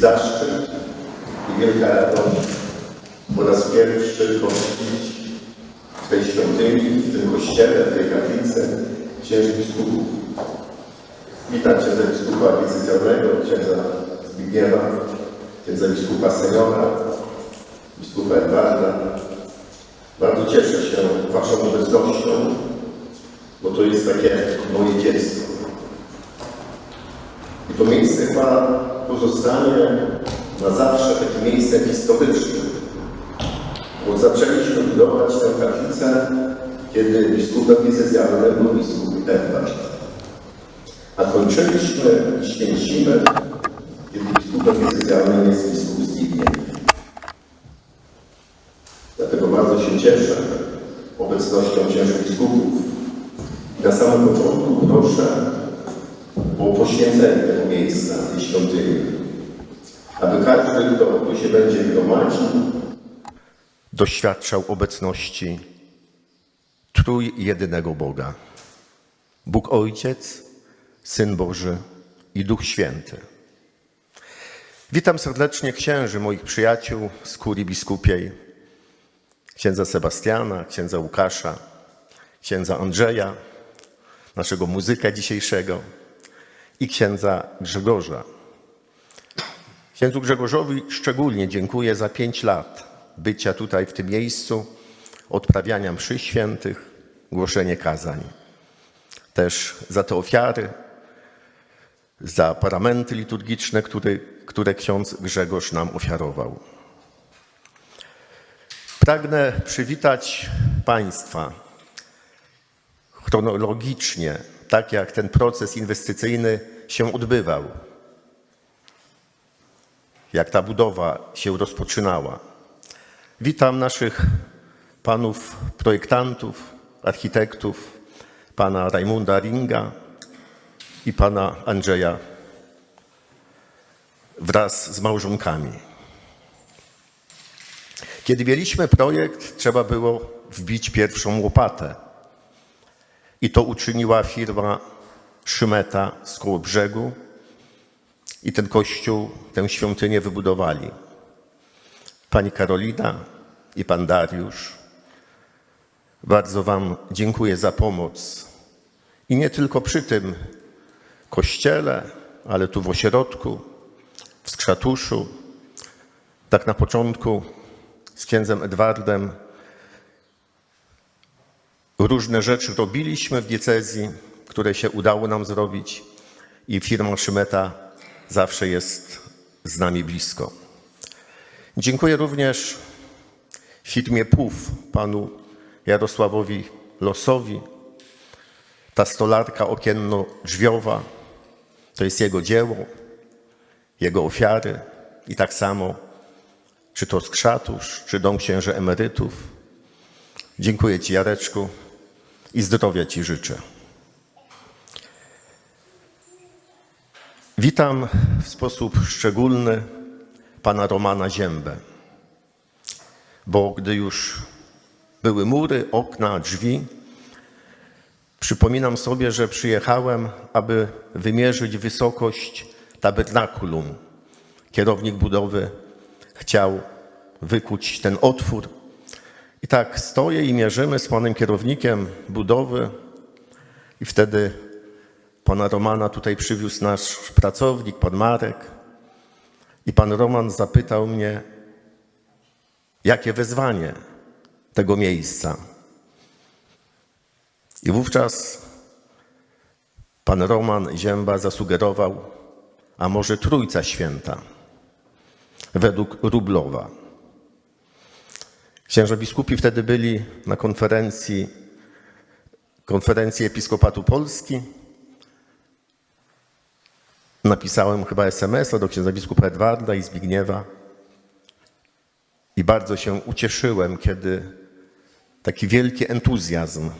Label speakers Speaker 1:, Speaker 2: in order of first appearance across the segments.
Speaker 1: to dla mnie wielki zaszczyt i wielka radość po raz pierwszy gościć w tej świątyni, w tym kościele, w tej kaplicy księży biskupów. Witam księdza biskupa wicedziałnego, księdza Zbigniewa, księdza biskupa seniora, biskupa Edwarda. Bardzo cieszę się Waszą obecnością, bo to jest takie moje dziecko. I to miejsce chyba pozostanie na zawsze takim miejscem historycznym, bo zaczęliśmy budować tę kaplicę, kiedy biskupem diecezjalnym był biskup Edward. A kończyliśmy i święcimy, kiedy biskupem diecezjalnym jest biskup Zbigniew. Dlatego bardzo się cieszę obecnością księży biskupów. Na samym początku proszę poświęcenie tego miejsca, tej świątyni, aby każdy, kto tu się będzie gromadził, doświadczał obecności trójjedynego Boga. Bóg Ojciec, Syn Boży i Duch Święty. Witam serdecznie księży, moich przyjaciół z kurii biskupiej, księdza Sebastiana, księdza Łukasza, księdza Andrzeja, naszego muzyka dzisiejszego i księdza Grzegorza. Księdzu Grzegorzowi szczególnie dziękuję za pięć lat bycia tutaj w tym miejscu, odprawiania mszy świętych, głoszenie kazań. Też za te ofiary, za paramenty liturgiczne, które, które ksiądz Grzegorz nam ofiarował. Pragnę przywitać Państwa chronologicznie, tak jak ten proces inwestycyjny się odbywał, jak ta budowa się rozpoczynała. Witam naszych panów projektantów, architektów, pana Rajmunda Ringa i pana Andrzeja wraz z małżonkami. Kiedy mieliśmy projekt, trzeba było wbić pierwszą łopatę. I to uczyniła firma Szymeta z Kołobrzegu i ten kościół, tę świątynię wybudowali. Pani Karolina i pan Dariusz, bardzo wam dziękuję za pomoc. I nie tylko przy tym kościele, ale tu w ośrodku, w Skrzatuszu. Tak na początku z księdzem Edwardem różne rzeczy robiliśmy w diecezji, które się udało nam zrobić i firma Szymeta zawsze jest z nami blisko. Dziękuję również firmie PUF, panu Jarosławowi Losowi. Ta stolarka okienno-drzwiowa to jest jego dzieło, jego ofiary i tak samo czy to Skrzatusz, czy Dom Księży Emerytów. Dziękuję Ci Jareczku i zdrowia Ci życzę. Witam w sposób szczególny pana Romana Ziębę, bo gdy już były mury, okna, drzwi, przypominam sobie, że przyjechałem, aby wymierzyć wysokość tabernakulum. Kierownik budowy chciał wykuć ten otwór. I tak stoję i mierzymy z panem kierownikiem budowy i wtedy pana Romana tutaj przywiózł nasz pracownik, pan Marek. I pan Roman zapytał mnie, jakie wezwanie tego miejsca. I wówczas pan Roman Zięba zasugerował, a może Trójca Święta, według Rublowa. Księża biskupi wtedy byli na konferencji, konferencji Episkopatu Polski. Napisałem chyba SMS-a do księdza biskupa Edwarda i Zbigniewa i bardzo się ucieszyłem, kiedy taki wielki entuzjazm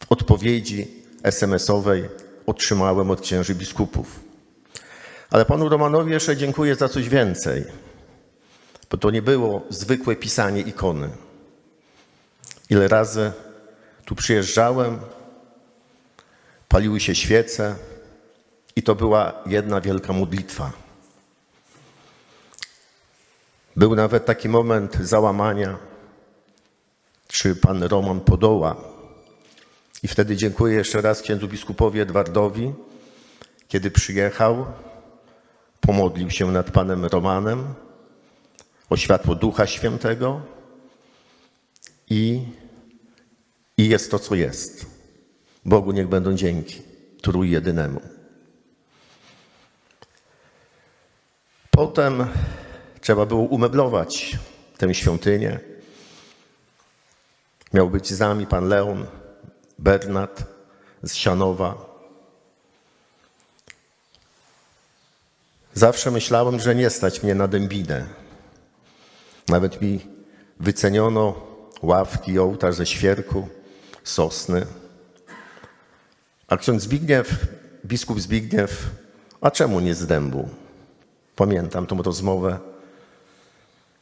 Speaker 1: w odpowiedzi SMS-owej otrzymałem od księży biskupów. Ale panu Romanowi jeszcze dziękuję za coś więcej, bo to nie było zwykłe pisanie ikony. Ile razy tu przyjeżdżałem, paliły się świece, I to była jedna wielka modlitwa. Był nawet taki moment załamania, czy pan Roman podoła. I wtedy dziękuję jeszcze raz księdzu biskupowi Edwardowi, kiedy przyjechał, pomodlił się nad panem Romanem o światło Ducha Świętego i, i jest to, co jest. Bogu niech będą dzięki, trójjedynemu. Potem trzeba było umeblować tę świątynię. Miał być z nami pan Leon Bernat z Sianowa. Zawsze myślałem, że nie stać mnie na dębinę. Nawet mi wyceniono ławki, ołtarz ze świerku, sosny. A ksiądz Zbigniew, biskup Zbigniew, a czemu nie z dębu? Pamiętam tą rozmowę.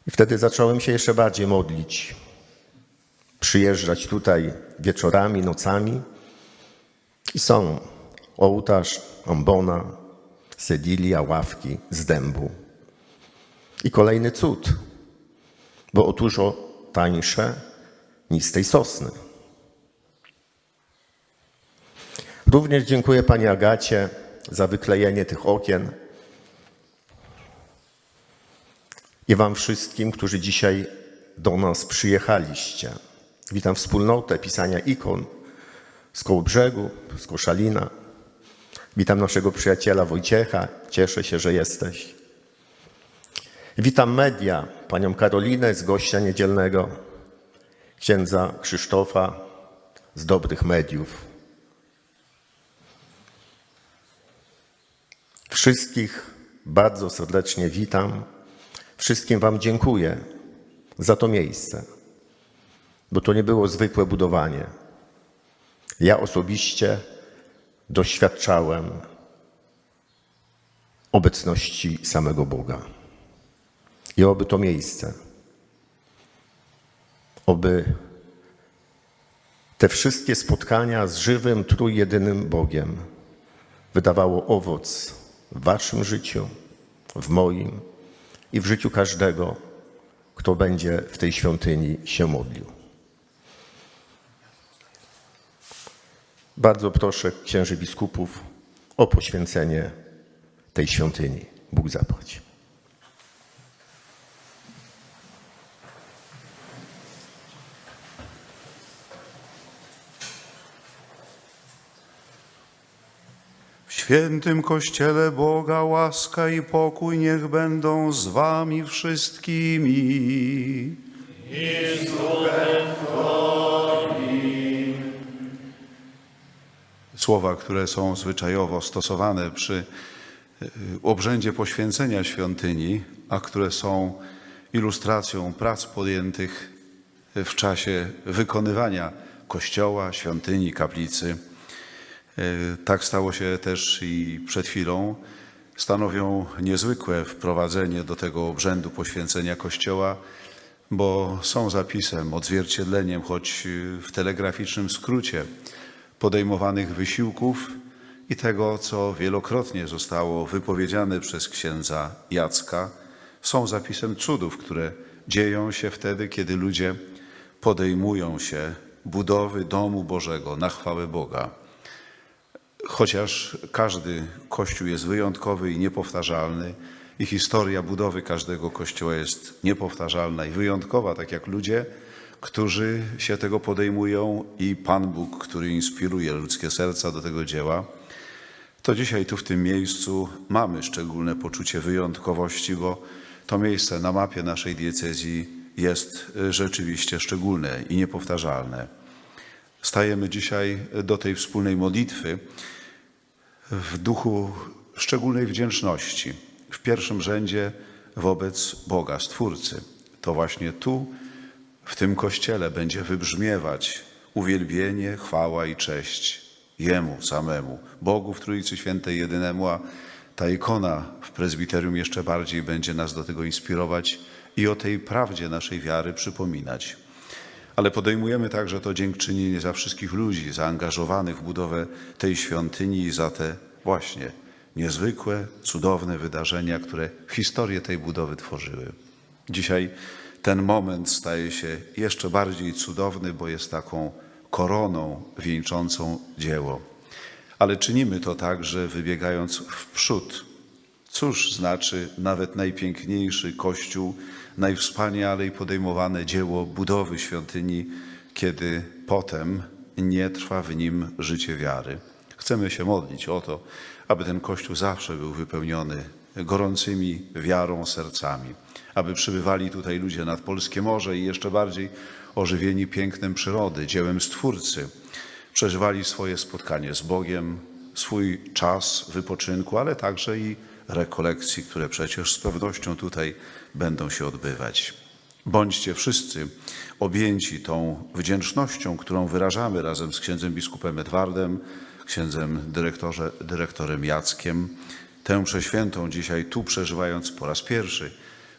Speaker 1: I wtedy zacząłem się jeszcze bardziej modlić. Przyjeżdżać tutaj wieczorami, nocami. I są ołtarz, ambona, sedilia, ławki z dębu. I kolejny cud, bo o dużo tańsze niż tej sosny. Również dziękuję Pani Agacie za wyklejenie tych okien i Wam wszystkim, którzy dzisiaj do nas przyjechaliście. Witam wspólnotę pisania ikon z Kołbrzegu, z Koszalina. Witam naszego przyjaciela Wojciecha. Cieszę się, że jesteś. Witam media, panią Karolinę z gościa niedzielnego, księdza Krzysztofa z dobrych mediów. Wszystkich bardzo serdecznie witam. Wszystkim Wam dziękuję za to miejsce, bo to nie było zwykłe budowanie. Ja osobiście doświadczałem obecności samego Boga. I oby to miejsce, oby te wszystkie spotkania z żywym, trójjedynym Bogiem wydawało owoc w Waszym życiu, w moim i w życiu każdego, kto będzie w tej świątyni się modlił. Bardzo proszę księży biskupów o poświęcenie tej świątyni. Bóg zapłać.
Speaker 2: Świętym Kościele Boga łaska i pokój niech będą z wami wszystkimi. Słowa, które są zwyczajowo stosowane przy y, obrzędzie poświęcenia świątyni, a które są ilustracją prac podjętych w czasie wykonywania kościoła, świątyni, kaplicy. E, Tak stało się też i przed chwilą. Stanowią niezwykłe wprowadzenie do tego obrzędu poświęcenia Kościoła, bo są zapisem, odzwierciedleniem, choć w telegraficznym skrócie, podejmowanych wysiłków i tego, co wielokrotnie zostało wypowiedziane przez księdza Jacka, są zapisem cudów, które dzieją się wtedy, kiedy ludzie podejmują się budowy domu Bożego na chwałę Boga. Chociaż każdy kościół jest wyjątkowy i niepowtarzalny, i historia budowy każdego kościoła jest niepowtarzalna i wyjątkowa, tak jak ludzie, którzy się tego podejmują i Pan Bóg, który inspiruje ludzkie serca do tego dzieła, to dzisiaj tu w tym miejscu mamy szczególne poczucie wyjątkowości, bo to miejsce na mapie naszej diecezji jest y, rzeczywiście szczególne i niepowtarzalne. Stajemy dzisiaj do tej wspólnej modlitwy w duchu szczególnej wdzięczności, w pierwszym rzędzie wobec Boga, Stwórcy. To właśnie tu, w tym kościele, będzie wybrzmiewać uwielbienie, chwała i cześć Jemu samemu, Bogu w Trójcy Świętej Jedynemu, a ta ikona w prezbiterium jeszcze bardziej będzie nas do tego inspirować i o tej prawdzie naszej wiary przypominać ale podejmujemy także to dziękczynienie za wszystkich ludzi zaangażowanych w budowę tej świątyni i za te właśnie niezwykłe, cudowne wydarzenia, które historię tej budowy tworzyły. Dzisiaj ten moment staje się jeszcze bardziej cudowny, bo jest taką koroną wieńczącą dzieło. Ale czynimy to także wybiegając w przód. Cóż znaczy nawet najpiękniejszy kościół, najwspanialej podejmowane dzieło budowy świątyni, kiedy potem nie trwa w nim życie wiary. Chcemy się modlić o to, aby ten kościół zawsze był wypełniony gorącymi wiarą sercami, aby przybywali tutaj ludzie nad polskie morze i jeszcze bardziej ożywieni pięknem przyrody, dziełem Stwórcy, przeżywali swoje spotkanie z Bogiem, swój czas wypoczynku, ale także i rekolekcji, które przecież z pewnością tutaj będą się odbywać. Bądźcie wszyscy objęci tą wdzięcznością, którą wyrażamy razem z księdzem biskupem Edwardem, księdzem dyrektorze, dyrektorem Jackiem. Tę przeświętą dzisiaj tu przeżywając po raz pierwszy,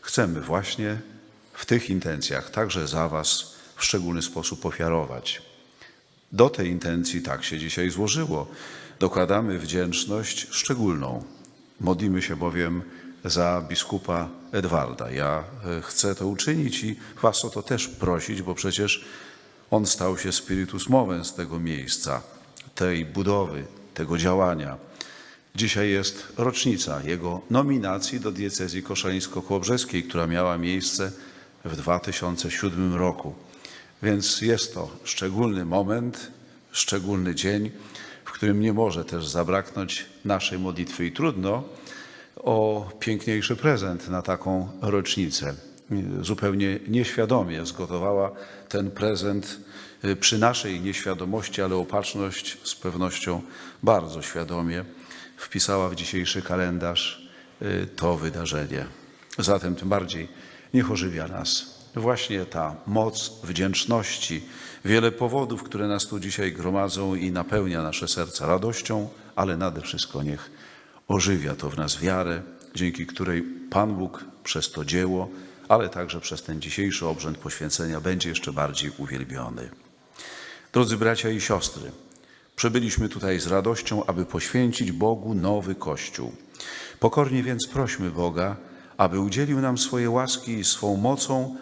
Speaker 2: chcemy właśnie w tych intencjach także za Was w szczególny sposób ofiarować. Do tej intencji tak się dzisiaj złożyło. Dokładamy wdzięczność szczególną. Modlimy się bowiem za biskupa Edwarda. Ja e, chcę to uczynić i Was o to też prosić, bo przecież on stał się spiritus movens tego miejsca, tej budowy, tego działania. Dzisiaj jest rocznica jego nominacji do diecezji koszalińsko-kłobrzeskiej, która miała miejsce w 2007 roku. Więc jest to szczególny moment, szczególny dzień, w którym nie może też zabraknąć naszej modlitwy i trudno o piękniejszy prezent na taką rocznicę. Zupełnie nieświadomie zgotowała ten prezent y, przy naszej nieświadomości, ale opatrzność z pewnością bardzo świadomie wpisała w dzisiejszy kalendarz y, to wydarzenie. Zatem tym bardziej niech ożywia nas właśnie ta moc wdzięczności, wiele powodów, które nas tu dzisiaj gromadzą i napełnia nasze serca radością, ale nade wszystko niech ożywia to w nas wiarę, dzięki której Pan Bóg przez to dzieło, ale także przez ten dzisiejszy obrzęd poświęcenia będzie jeszcze bardziej uwielbiony. Drodzy bracia i siostry, przybyliśmy tutaj z radością, aby poświęcić Bogu nowy Kościół. Pokornie więc prośmy Boga, aby udzielił nam swoje łaski i swą mocą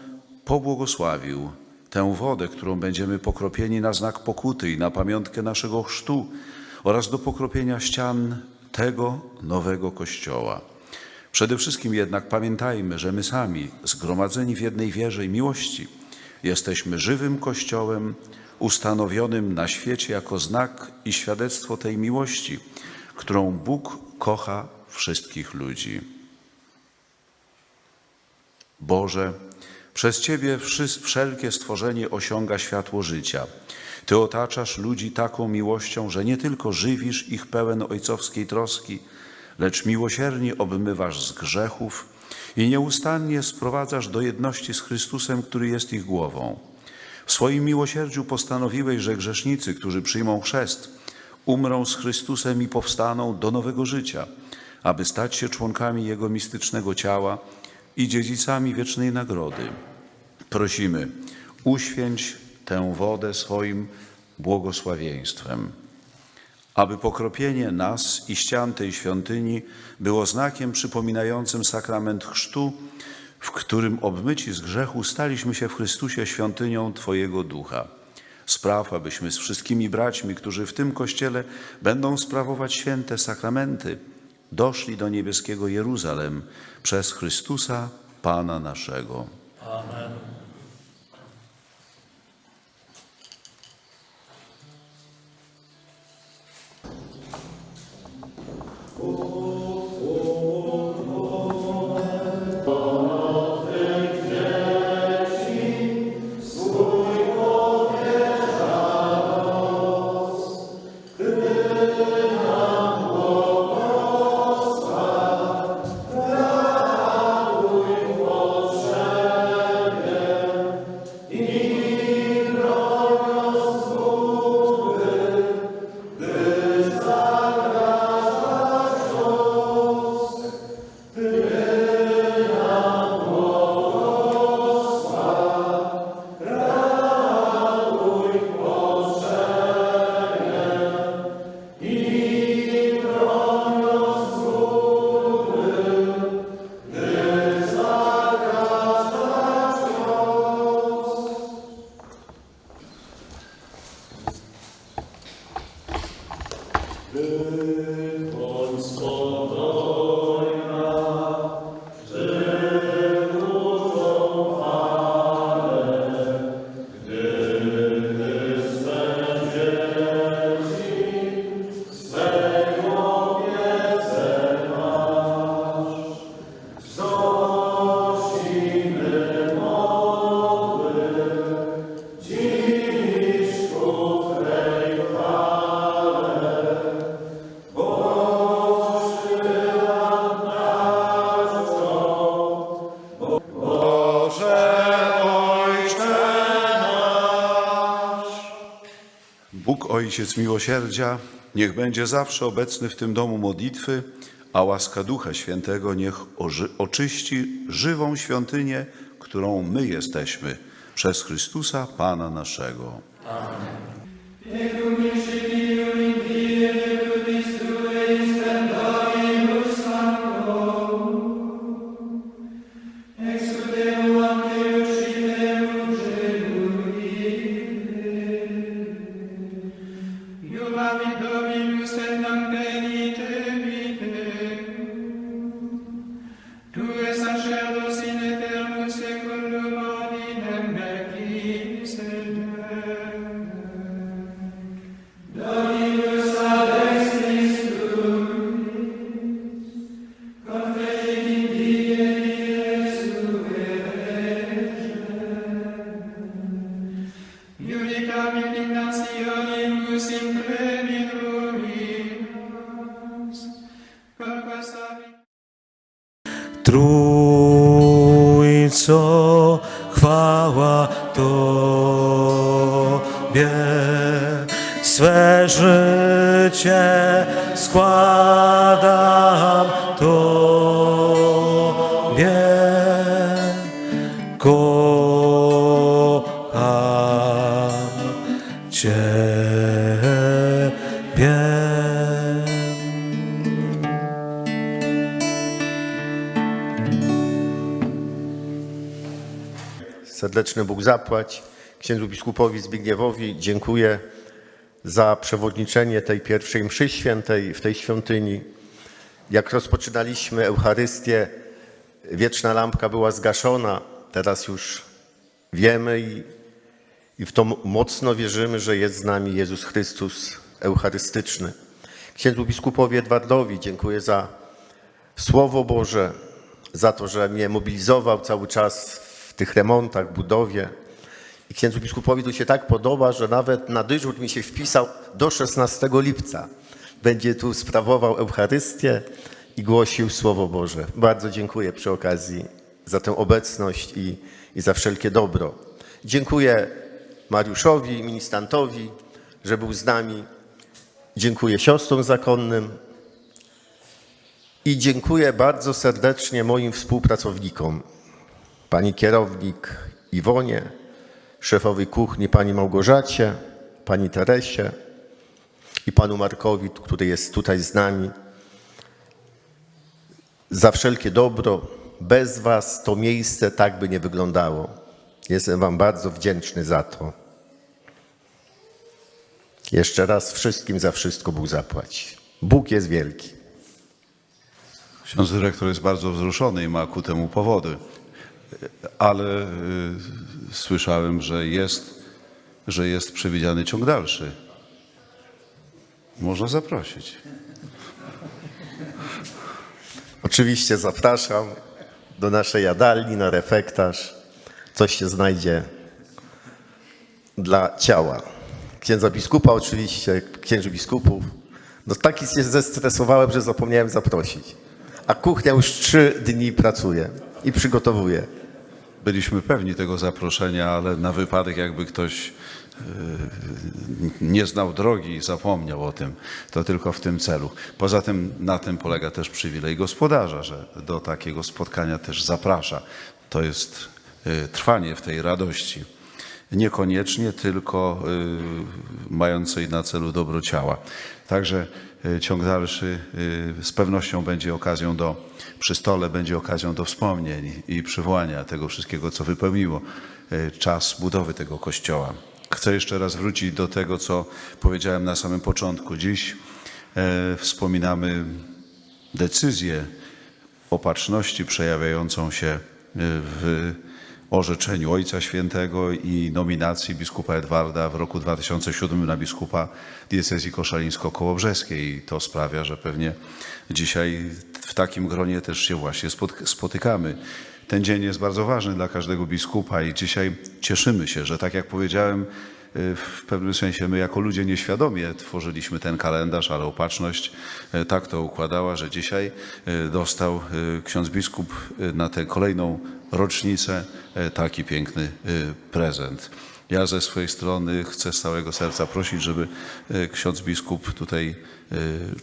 Speaker 2: pobłogosławił tę wodę, którą będziemy pokropieni na znak pokuty i na pamiątkę naszego chrztu oraz do pokropienia ścian tego nowego Kościoła. Przede wszystkim jednak pamiętajmy, że my sami, zgromadzeni w jednej wierze i miłości, jesteśmy żywym Kościołem, ustanowionym na świecie jako znak i świadectwo tej miłości, którą Bóg kocha wszystkich ludzi. Boże, przez Ciebie wszelkie stworzenie osiąga światło życia. Ty otaczasz ludzi taką miłością, że nie tylko żywisz ich pełen ojcowskiej troski, lecz miłosiernie obmywasz z grzechów i nieustannie sprowadzasz do jedności z Chrystusem, który jest ich głową. W swoim miłosierdziu postanowiłeś, że grzesznicy, którzy przyjmą chrzest, umrą z Chrystusem i powstaną do nowego życia, aby stać się członkami Jego mistycznego ciała i dziedzicami wiecznej nagrody. Prosimy, uświęć tę wodę swoim błogosławieństwem, aby pokropienie nas i ścian tej świątyni było znakiem przypominającym sakrament chrztu, w którym obmyci z grzechu staliśmy się w Chrystusie świątynią Twojego Ducha. Spraw, abyśmy z wszystkimi braćmi, którzy w tym Kościele będą sprawować święte sakramenty, doszli do niebieskiego Jeruzalem przez Chrystusa, Pana naszego. Ojciec miłosierdzia, niech będzie zawsze obecny w tym domu modlitwy, a łaska Ducha Świętego niech oczyści żywą świątynię, którą my jesteśmy, przez Chrystusa Pana naszego.
Speaker 3: Iuvavi
Speaker 1: Serdeczny Bóg zapłać. Księdzu biskupowi Zbigniewowi dziękuję za przewodniczenie tej pierwszej mszy świętej w tej świątyni. Jak rozpoczynaliśmy Eucharystię, wieczna lampka była zgaszona. Teraz już wiemy i, i w to mocno wierzymy, że jest z nami Jezus Chrystus Eucharystyczny. Księdzu biskupowi Edwardowi dziękuję za Słowo Boże, za to, że mnie mobilizował cały czas tych remontach, budowie. I księdzu biskupowi to się tak podoba, że nawet na dyżur mi się wpisał do 16 lipca. Będzie tu sprawował Eucharystię i głosił Słowo Boże. Bardzo dziękuję przy okazji za tę obecność i, i za wszelkie dobro. Dziękuję Mariuszowi, ministrantowi, że był z nami. Dziękuję siostrom zakonnym, i dziękuję bardzo serdecznie moim współpracownikom. Pani kierownik Iwonie, szefowej kuchni pani Małgorzacie, pani Teresie i panu Markowi, który jest tutaj z nami. Za wszelkie dobro. Bez was to miejsce tak by nie wyglądało. Jestem wam bardzo wdzięczny za to. Jeszcze raz wszystkim za wszystko Bóg zapłać. Bóg jest wielki.
Speaker 2: Ksiądz dyrektor jest bardzo wzruszony i ma ku temu powody, ale y, słyszałem, że jest, że jest przewidziany ciąg dalszy. Można zaprosić.
Speaker 1: Oczywiście zapraszam do naszej jadalni na refektarz. Coś się znajdzie dla ciała. Księdza biskupa oczywiście, księży biskupów. No taki się zestresowałem, że zapomniałem zaprosić. A kuchnia już trzy dni pracuje i przygotowuje.
Speaker 2: Byliśmy pewni tego zaproszenia, ale na wypadek, jakby ktoś y, nie znał drogi i zapomniał o tym, to tylko w tym celu. Poza tym na tym polega też przywilej gospodarza, że do takiego spotkania też zaprasza. To jest y, trwanie w tej radości. Niekoniecznie tylko y, mającej na celu dobro ciała. Także ciąg dalszy y, z pewnością będzie okazją do, przy stole będzie okazją do wspomnień i przywołania tego wszystkiego, co wypełniło y, czas budowy tego kościoła. Chcę jeszcze raz wrócić do tego, co powiedziałem na samym początku. Dziś e, wspominamy decyzję opatrzności przejawiającą się y, w orzeczeniu Ojca Świętego i nominacji biskupa Edwarda w roku 2007 na biskupa diecezji koszalińsko-kołobrzeskiej. To sprawia, że pewnie dzisiaj w takim gronie też się właśnie spot- spotykamy. Ten dzień jest bardzo ważny dla każdego biskupa i dzisiaj cieszymy się, że tak jak powiedziałem, w pewnym sensie my jako ludzie nieświadomie tworzyliśmy ten kalendarz, ale opatrzność y, tak to układała, że dzisiaj y, dostał y, ksiądz biskup y, na tę kolejną rocznicę y, taki piękny y, prezent. Ja ze swojej strony chcę z całego serca prosić, żeby ksiądz biskup tutaj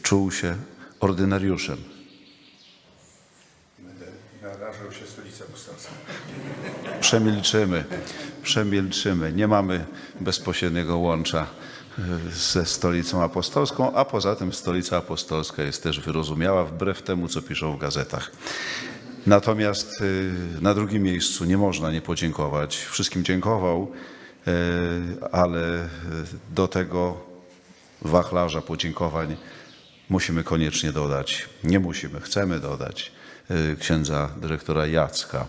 Speaker 2: czuł się ordynariuszem.
Speaker 1: Narażał się stolica apostolska.
Speaker 2: Przemilczymy, przemilczymy. Nie mamy bezpośredniego łącza e, ze stolicą apostolską, a poza tym stolica apostolska jest też wyrozumiała wbrew temu, co piszą w gazetach. Natomiast y, na drugim miejscu nie można nie podziękować. Wszystkim dziękował, y, ale do tego wachlarza podziękowań musimy koniecznie dodać, nie musimy, chcemy dodać księdza dyrektora Jacka.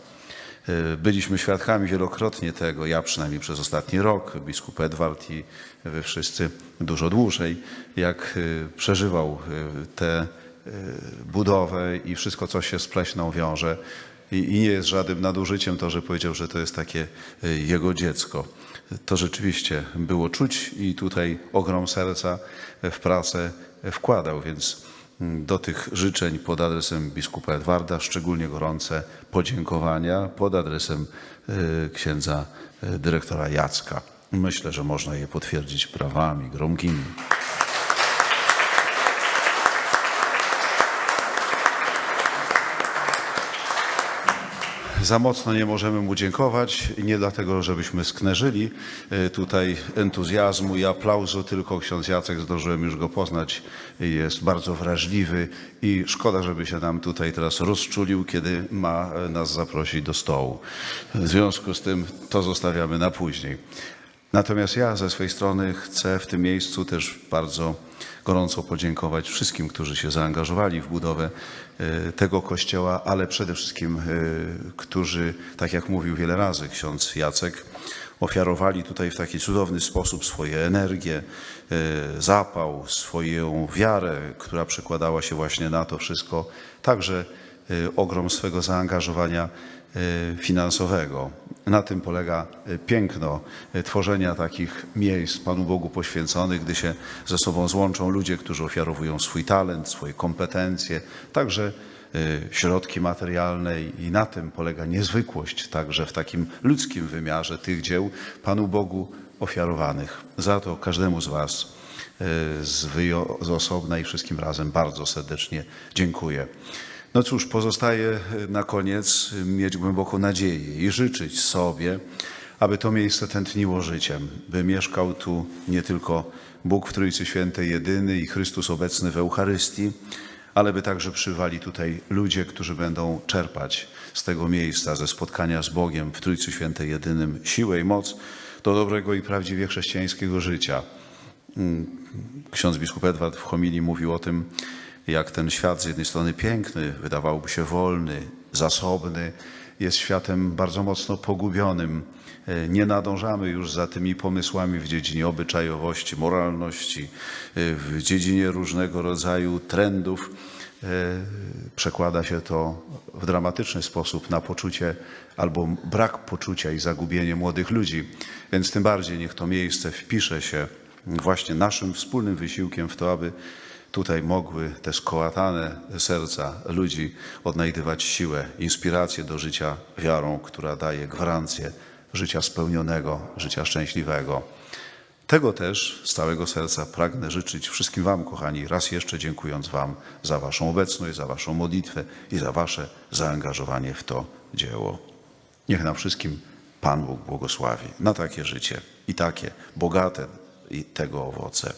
Speaker 2: Y, Byliśmy świadkami wielokrotnie tego, ja przynajmniej przez ostatni rok, biskup Edward i wy wszyscy dużo dłużej, jak y, przeżywał y, tę budowę i wszystko, co się z pleśną wiąże. I, nie jest żadnym nadużyciem to, że powiedział, że to jest takie jego dziecko. To rzeczywiście było czuć i tutaj ogrom serca w pracę wkładał, więc do tych życzeń pod adresem biskupa Edwarda szczególnie gorące podziękowania pod adresem y, księdza y, dyrektora Jacka. Myślę, że można je potwierdzić prawami gromkimi. Za mocno nie możemy mu dziękować nie dlatego, żebyśmy sknerzyli y, tutaj entuzjazmu i aplauzu, tylko ksiądz Jacek, zdążyłem już go poznać, jest bardzo wrażliwy i szkoda, żeby się nam tutaj teraz rozczulił, kiedy ma e, nas zaprosić do stołu. W związku z tym to zostawiamy na później. Natomiast ja ze swojej strony chcę w tym miejscu też bardzo gorąco podziękować wszystkim, którzy się zaangażowali w budowę e, tego kościoła, ale przede wszystkim, e, którzy, tak jak mówił wiele razy ksiądz Jacek, ofiarowali tutaj w taki cudowny sposób swoje energię, e, zapał, swoją wiarę, która przekładała się właśnie na to wszystko, także ogrom swego zaangażowania finansowego. Na tym polega e, piękno e, tworzenia takich miejsc Panu Bogu poświęconych, gdy się ze sobą złączą ludzie, którzy ofiarowują swój talent, swoje kompetencje, także środki materialne i na tym polega niezwykłość także w takim ludzkim wymiarze tych dzieł Panu Bogu ofiarowanych. Za to każdemu z Was z, z osobna i wszystkim razem bardzo serdecznie dziękuję. No cóż, pozostaje e, na koniec e, mieć głęboką nadzieję i życzyć sobie, aby to miejsce tętniło życiem, by mieszkał tu nie tylko Bóg w Trójcy Świętej jedyny i Chrystus obecny w Eucharystii, ale by także przywali tutaj ludzie, którzy będą czerpać z tego miejsca, ze spotkania z Bogiem w Trójcy Świętej jedynym siłę i moc do dobrego i prawdziwie chrześcijańskiego życia. Ksiądz biskup Edward w homilii mówił o tym, jak ten świat z jednej strony piękny, wydawałoby się wolny, zasobny, jest światem bardzo mocno pogubionym. E, Nie nadążamy już za tymi pomysłami w dziedzinie obyczajowości, moralności, e, w dziedzinie różnego rodzaju trendów. E, Przekłada się to w dramatyczny sposób na poczucie albo brak poczucia i zagubienie młodych ludzi. Więc tym bardziej niech to miejsce wpisze się właśnie naszym wspólnym wysiłkiem w to, aby tutaj mogły te skołatane serca ludzi odnajdywać siłę, inspirację do życia wiarą, która daje gwarancję życia spełnionego, życia szczęśliwego. Tego też z całego serca pragnę życzyć wszystkim Wam, kochani, raz jeszcze dziękując Wam za Waszą obecność, za Waszą modlitwę i za Wasze zaangażowanie w to dzieło. Niech nam wszystkim Pan Bóg błogosławi na takie życie i takie bogate i tego owoce.